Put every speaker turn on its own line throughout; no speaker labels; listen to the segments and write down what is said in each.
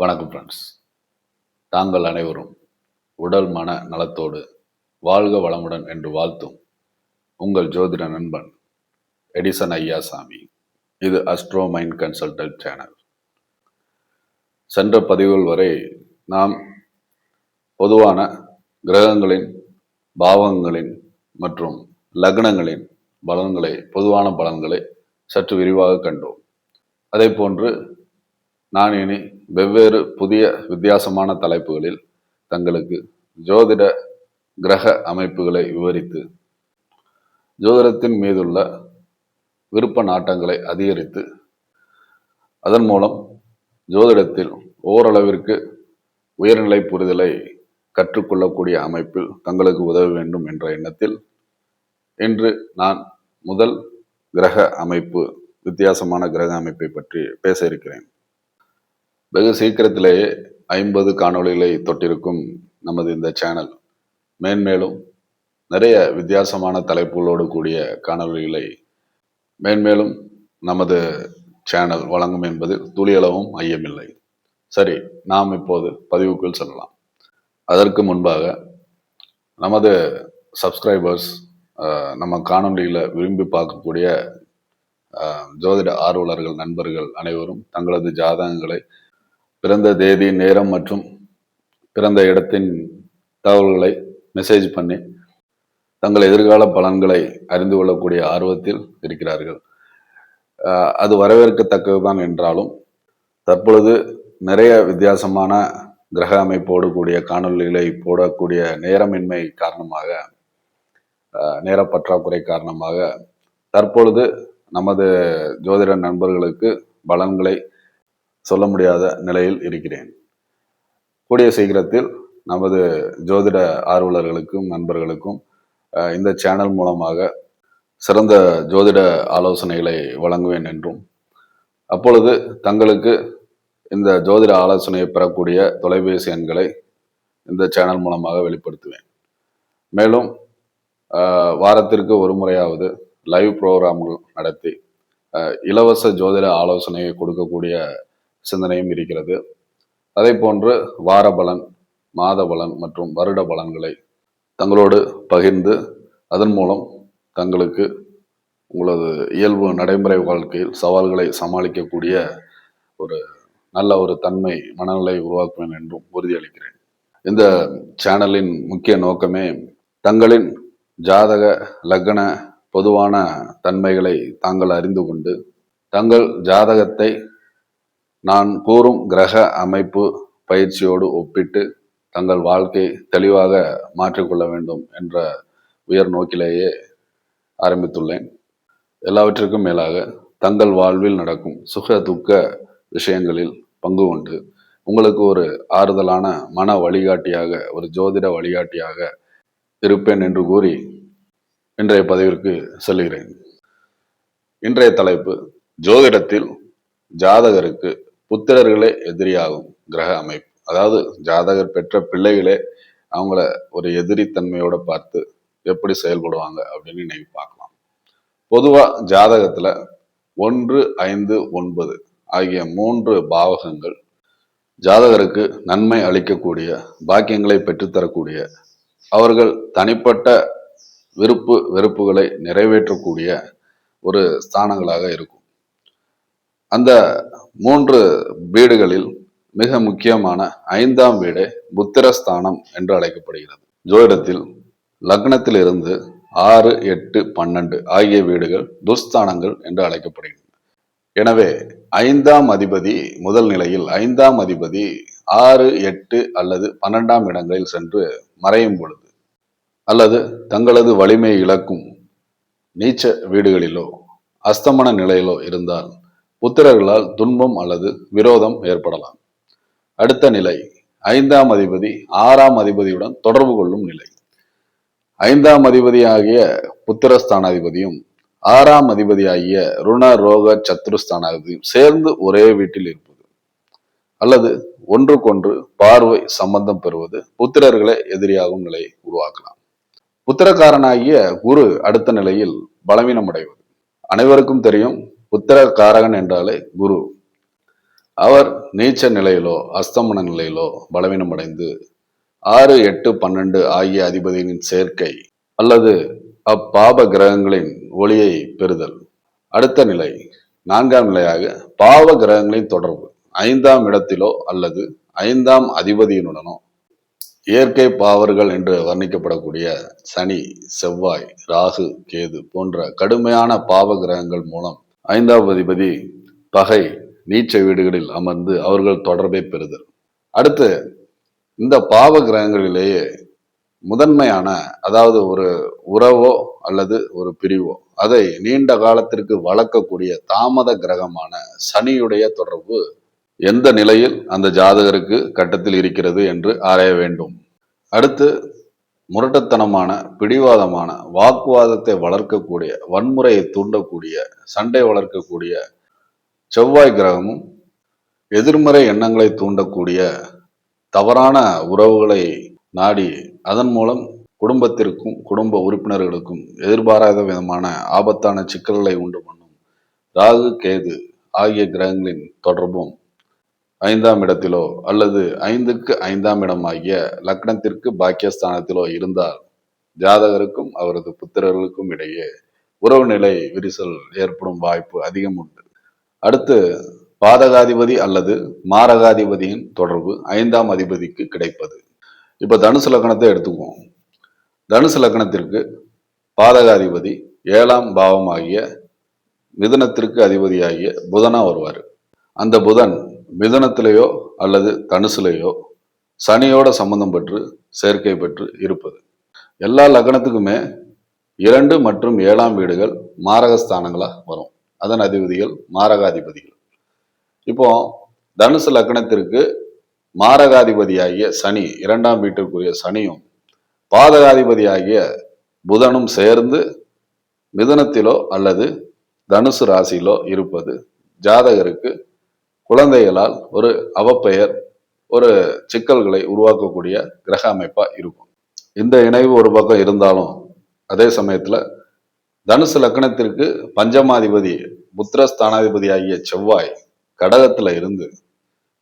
வணக்கம் ஃப்ரெண்ட்ஸ் தாங்கள் அனைவரும் உடல் மன நலத்தோடு வாழ்க வளமுடன் என்று வாழ்த்தும் உங்கள் ஜோதிட நண்பன் எடிசன் ஐயாசாமி. இது அஸ்ட்ரோ மைண்ட் கன்சல்டன்ட் சேனல் சென்ற பதிவுகள் வரை நாம் பொதுவான கிரகங்களின் பாவங்களின் மற்றும் லக்னங்களின் பலன்களை பொதுவான பலன்களை சற்று விரிவாக கண்டோம். அதே போன்று நான் இனி வெவ்வேறு புதிய வித்தியாசமான தலைப்புகளில் தங்களுக்கு ஜோதிட கிரக அமைப்புகளை விவரித்து ஜோதிடத்தின் மீதுள்ள விருப்ப நாட்டங்களை அதிகரித்து அதன் மூலம் ஜோதிடத்தில் ஓரளவிற்கு உயர்நிலை புரிதலை கற்றுக்கொள்ளக்கூடிய அமைப்பில் தங்களுக்கு உதவ வேண்டும் என்ற எண்ணத்தில் இன்று நான் முதல் கிரக அமைப்பு வித்தியாசமான கிரக அமைப்பை பற்றி பேச இருக்கிறேன். வெகு சீக்கிரத்திலேயே ஐம்பது காணொளிகளை தொட்டிருக்கும் நமது இந்த சேனல். மேன்மேலும் நிறைய வித்தியாசமான தலைப்புகளோடு கூடிய காணொளிகளை மேன்மேலும் நமது சேனல் வழங்கும் என்பதில் துளியளவும் ஐயமில்லை. சரி நாம் இப்போது பதிவுக்குள் செல்லலாம். அதற்கு முன்பாக நமது சப்ஸ்கிரைபர்ஸ் நம்ம காணொலியில் விரும்பி பார்க்கக்கூடிய ஜோதிட ஆர்வலர்கள் நண்பர்கள் அனைவரும் தங்களது ஜாதகங்களை பிறந்த தேதி நேரம் மற்றும் பிறந்த இடத்தின் தகவல்களை மெசேஜ் பண்ணி தங்கள் எதிர்கால பலன்களை அறிந்து கொள்ளக்கூடிய ஆர்வத்தில் இருக்கிறார்கள். அது வரவேற்கத்தக்கதுதான் என்றாலும் தற்பொழுது நிறைய வித்தியாசமான கிரக அமைப்போடு கூடிய காணொலிகளை போடக்கூடிய நேரமின்மை காரணமாக நேர பற்றாக்குறை காரணமாக தற்பொழுது நமது ஜோதிட நண்பர்களுக்கு பலன்களை சொல்ல முடியாத நிலையில் இருக்கிறேன். கூடிய சீக்கிரத்தில் நமது ஜோதிட ஆர்வலர்களுக்கும் நண்பர்களுக்கும் இந்த சேனல் மூலமாக சிறந்த ஜோதிட ஆலோசனைகளை வழங்குவேன் என்றும் அப்பொழுது தங்களுக்கு இந்த ஜோதிட ஆலோசனையை பெறக்கூடிய தொலைபேசி எண்களை இந்த சேனல் மூலமாக வெளிப்படுத்துவேன். மேலும் வாரத்திற்கு ஒரு முறையாவது லைவ் ப்ரோக்ராம்கள் நடத்தி இலவச ஜோதிட ஆலோசனையை கொடுக்கக்கூடிய சிந்தனையும் இருக்கிறது. அதே போன்று வார பலன் மாத பலன் மற்றும் வருட பலன்களை தங்களோடு பகிர்ந்து அதன் மூலம் தங்களுக்கு உங்களது இயல்பு நடைமுறை வாழ்க்கையில் சவால்களை சமாளிக்கக்கூடிய ஒரு நல்ல ஒரு தன்மை மனநிலை உருவாக்குவேன் என்றும் உறுதியளிக்கிறேன். இந்த சேனலின் முக்கிய நோக்கமே தங்களின் ஜாதக லக்ன பொதுவான தன்மைகளை தாங்கள் அறிந்து கொண்டு தங்கள் ஜாதகத்தை நான் கூறும் கிரக அமைப்பு பயிற்சியோடு ஒப்பிட்டு தங்கள் வாழ்க்கை தெளிவாக மாற்றிக்கொள்ள வேண்டும் என்ற உயர் நோக்கிலேயே ஆரம்பித்துள்ளேன். எல்லாவற்றிற்கும் மேலாக தங்கள் வாழ்வில் நடக்கும் சுக துக்க விஷயங்களில் பங்கு கொண்டு உங்களுக்கு ஒரு ஆறுதலான மன வழிகாட்டியாக ஒரு ஜோதிட வழிகாட்டியாக இருப்பேன் என்று கூறி இன்றைய பதிவிற்கு செல்கிறேன். இன்றைய தலைப்பு ஜோதிடத்தில் ஜாதகருக்கு புத்திரர்களே எதிரியாகும் கிரக அமைப்பு. அதாவது ஜாதகர் பெற்ற பிள்ளைகளே அவங்கள ஒரு எதிரித்தன்மையோட பார்த்து எப்படி செயல்படுவாங்க அப்படின்னு இன்னைக்கு பார்க்கலாம். பொதுவாக ஜாதகத்தில் ஒன்று ஐந்து ஒன்பது ஆகிய மூன்று பாவகங்கள் ஜாதகருக்கு நன்மை அளிக்கக்கூடிய பாக்கியங்களை பெற்றுத்தரக்கூடிய அவர்கள் தனிப்பட்ட விருப்பு வெறுப்புகளை நிறைவேற்றக்கூடிய ஒரு ஸ்தானங்களாக இருக்கும். அந்த மூன்று வீடுகளில் மிக முக்கியமான ஐந்தாம் வீடு புத்திரஸ்தானம் என்று அழைக்கப்படுகிறது. ஜோதிடத்தில் லக்னத்திலிருந்து ஆறு எட்டு பன்னெண்டு ஆகிய வீடுகள் துஸ்தானங்கள் என்று அழைக்கப்படுகின்றன. எனவே ஐந்தாம் அதிபதி முதல் நிலையில் ஐந்தாம் அதிபதி ஆறு எட்டு அல்லது பன்னெண்டாம் இடங்களில் சென்று மறையும் பொழுது அல்லது தங்களது வலிமை இழக்கும் நீச்ச வீடுகளிலோ அஸ்தமன நிலையிலோ இருந்தால் புத்திரர்களால் துன்பம் அல்லது விரோதம் ஏற்படலாம். அடுத்த நிலை ஐந்தாம் அதிபதி ஆறாம் அதிபதியுடன் தொடர்பு கொள்ளும் நிலை. ஐந்தாம் அதிபதி ஆகிய புத்திரஸ்தானாதிபதியும் ஆறாம் அதிபதி ஆகிய ருண ரோக சத்துருஸ்தானாதிபதியும் சேர்ந்து ஒரே வீட்டில் இருப்பது அல்லது ஒன்றுக்கொன்று பார்வை சம்பந்தம் பெறுவது புத்திரர்களை எதிரியாகும் நிலை உருவாக்கலாம். புத்திரக்காரனாகிய குரு அடுத்த நிலையில் பலவீனம் அடைவது அனைவருக்கும் தெரியும் புத்திர காரகன் என்றாலே குரு. அவர் நீச்ச நிலையிலோ அஸ்தமன நிலையிலோ பலவீனமடைந்து ஆறு எட்டு பன்னெண்டு ஆகிய அதிபதியின் சேர்க்கை அல்லது அப்பாப கிரகங்களின் ஒளியை பெறுதல். அடுத்த நிலை நான்காம் நிலையாக பாவ கிரகங்களின் தொடர்பு. ஐந்தாம் இடத்திலோ அல்லது ஐந்தாம் அதிபதியினுடனோ இயற்கை பாவர்கள் என்று வர்ணிக்கப்படக்கூடிய சனி செவ்வாய் ராகு கேது போன்ற கடுமையான பாவ கிரகங்கள் மூலம் ஐந்தாவது அதிபதி பகை நீச்ச வீடுகளில் அமர்ந்து அவர்கள் தொடர்பை பெறுதல். அடுத்து இந்த பாவ கிரகங்களிலேயே முதன்மையான அதாவது ஒரு உறவோ அல்லது ஒரு பிரிவோ அதை நீண்ட காலத்திற்கு வளர்க்கக்கூடிய தாமத கிரகமான சனியுடைய தொடர்பு எந்த நிலையில் அந்த ஜாதகருக்கு கட்டத்தில் இருக்கிறது என்று ஆராய வேண்டும். அடுத்து முரட்டத்தனமான பிடிவாதமான வாக்குவாதத்தை வளர்க்கக்கூடிய வன்முறையை தூண்டக்கூடிய சண்டை வளர்க்கக்கூடிய செவ்வாய் கிரகமும் எதிர்மறை எண்ணங்களை தூண்டக்கூடிய தவறான உறவுகளை நாடி அதன் மூலம் குடும்பத்திற்கும் குடும்ப உறுப்பினர்களுக்கும் எதிர்பாராத விதமான ஆபத்தான சிக்கல்களை உண்டு பண்ணும் ராகு கேது ஆகிய கிரகங்களின் தொடர்பும் ஐந்தாம் இடத்திலோ அல்லது ஐந்துக்கு ஐந்தாம் இடமாகிய லக்னத்திற்கு பாக்கியஸ்தானத்திலோ இருந்தால் ஜாதகருக்கும் அவரது புத்திரர்களுக்கும் இடையே உறவு நிலை விரிசல் ஏற்படும் வாய்ப்பு அதிகம் உண்டு. அடுத்து பாதகாதிபதி அல்லது மாரகாதிபதியின் தொடர்பு ஐந்தாம் அதிபதிக்கு கிடைப்பது. இப்போ தனுசு லக்னத்தை எடுத்துக்குவோம். தனுசு லக்னத்திற்கு பாதகாதிபதி ஏழாம் பாவமாகிய மிதனத்திற்கு அதிபதியாகிய புதனா வருவார். அந்த புதன் மிதனத்திலேயோ அல்லது தனுசுலேயோ சனியோட சம்பந்தம் பெற்று சேர்க்கை பெற்று இருப்பது. எல்லா லக்னத்துக்குமே இரண்டு மற்றும் ஏழாம் வீடுகள் மாரகஸ்தானங்களாக வரும். அதன் அதிபதிகள் மாரகாதிபதிகள். இப்போ தனுசு லக்னத்திற்கு மாரகாதிபதியாகிய சனி இரண்டாம் வீட்டிற்குரிய சனியும் பாதகாதிபதியாகிய புதனும் சேர்ந்து மிதனத்திலோ அல்லது தனுசு ராசியிலோ இருப்பது ஜாதகருக்கு குழந்தைகளால் ஒரு அவப்பெயர் ஒரு சிக்கல்களை உருவாக்கக்கூடிய கிரக அமைப்பா இருக்கும். இந்த இணைவு ஒரு பக்கம் இருந்தாலும் அதே சமயத்துல தனுசு லக்னத்திற்கு பஞ்சமாதிபதி புத்திரஸ்தானாதிபதி ஆகிய செவ்வாய் கடகத்துல இருந்து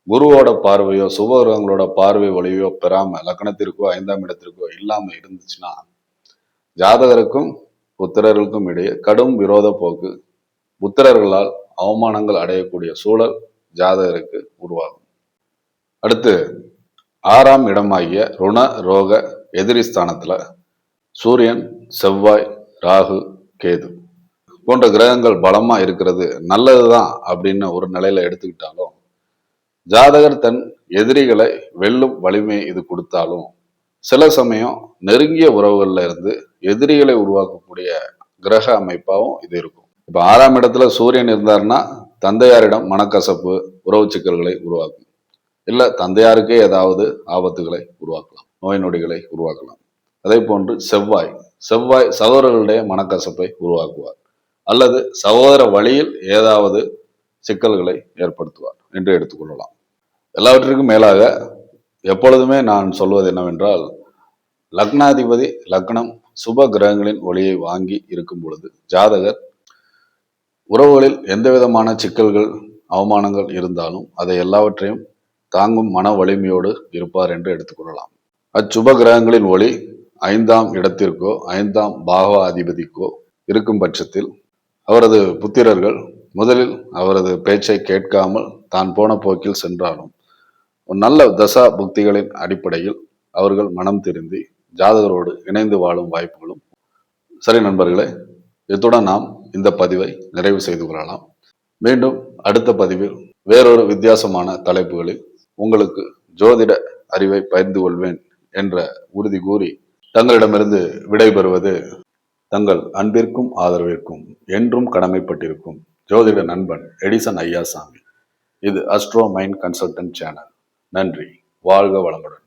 குருவோட பார்வையோ சுபகிரகங்களோட பார்வை ஒளியோ பெறாம லக்னத்திற்கோ ஐந்தாம் இடத்திற்கோ இல்லாம இருந்துச்சுன்னா ஜாதகருக்கும் புத்திரர்களுக்கும் இடையே கடும் விரோத போக்கு புத்திரர்களால் அவமானங்கள் அடையக்கூடிய சூழல் ஜாதகருக்கு உருவாகும். அடுத்து ஆறாம் இடமாகிய ருண ரோக எதிரிஸ்தானத்தில் சூரியன் செவ்வாய் ராகு கேது போன்ற கிரகங்கள் பலமாக இருக்கிறது நல்லது தான் அப்படின்னு ஒரு நிலையில எடுத்துக்கிட்டாலும் ஜாதகர் தன் எதிரிகளை வெல்லும் வலிமை இது கொடுத்தாலும் சில சமயம் நெருங்கிய உறவுகளில் இருந்து எதிரிகளை உருவாக்கக்கூடிய கிரக அமைப்பாகவும் இது இருக்கும். இப்போ ஆறாம் இடத்துல சூரியன் இருந்தாருன்னா தந்தையாரிடம் மனக்கசப்பு உறவு சிக்கல்களை உருவாக்கும். இல்லை தந்தையாருக்கே ஏதாவது ஆபத்துகளை உருவாக்கலாம் நோய் நொடிகளை உருவாக்கலாம். அதே போன்று செவ்வாய் செவ்வாய் சகோதரர்களுடைய மனக்கசப்பை உருவாக்குவார். அல்லது சகோதர வழியில் ஏதாவது சிக்கல்களை ஏற்படுத்துவார் என்று எடுத்துக்கொள்ளலாம் எல்லாவற்றிற்கும் மேலாக எப்பொழுதுமே நான் சொல்வது என்னவென்றால் லக்னாதிபதி லக்னம் சுப கிரகங்களின் ஒளியை வாங்கி இருக்கும் பொழுது ஜாதகர் உறவுகளில் எந்த விதமான சிக்கல்கள் அவமானங்கள் இருந்தாலும் அதை எல்லாவற்றையும் தாங்கும் மன வலிமையோடு இருப்பார் என்று எடுத்துக்கொள்ளலாம் அச்சுப கிரகங்களின் ஒளி ஐந்தாம் இடத்திற்கோ ஐந்தாம் பாகாதிபதிக்கோ இருக்கும் பட்சத்தில் அவரது புத்திரர்கள் முதலில் அவரது பேச்சை கேட்காமல் தான் போன போக்கில் சென்றாலும் நல்ல தசா புக்திகளின் அடிப்படையில் அவர்கள் மனம் திருந்தி ஜாதகரோடு இணைந்து வாழும் வாய்ப்புகளும் சரி நண்பர்களே இத்துடன் நாம் இந்த பதிவை நிறைவு செய்து கொள்ளலாம். மீண்டும் அடுத்த பதிவில் வேறொரு வித்தியாசமான தலைப்புகளில் உங்களுக்கு ஜோதிட அறிவை பகிர்ந்து கொள்வேன் என்ற உறுதி கூறி தங்களிடமிருந்து விடைபெறுவது தங்கள் அன்பிற்கும் ஆதரவிற்கும் என்றும் கடமைப்பட்டிருக்கும் ஜோதிட நண்பன் எடிசன் ஐயாசாமி. இது அஸ்ட்ரோ மைண்ட் கன்சல்டன்ட் சேனல் நன்றி. வாழ்க வளமுடன்.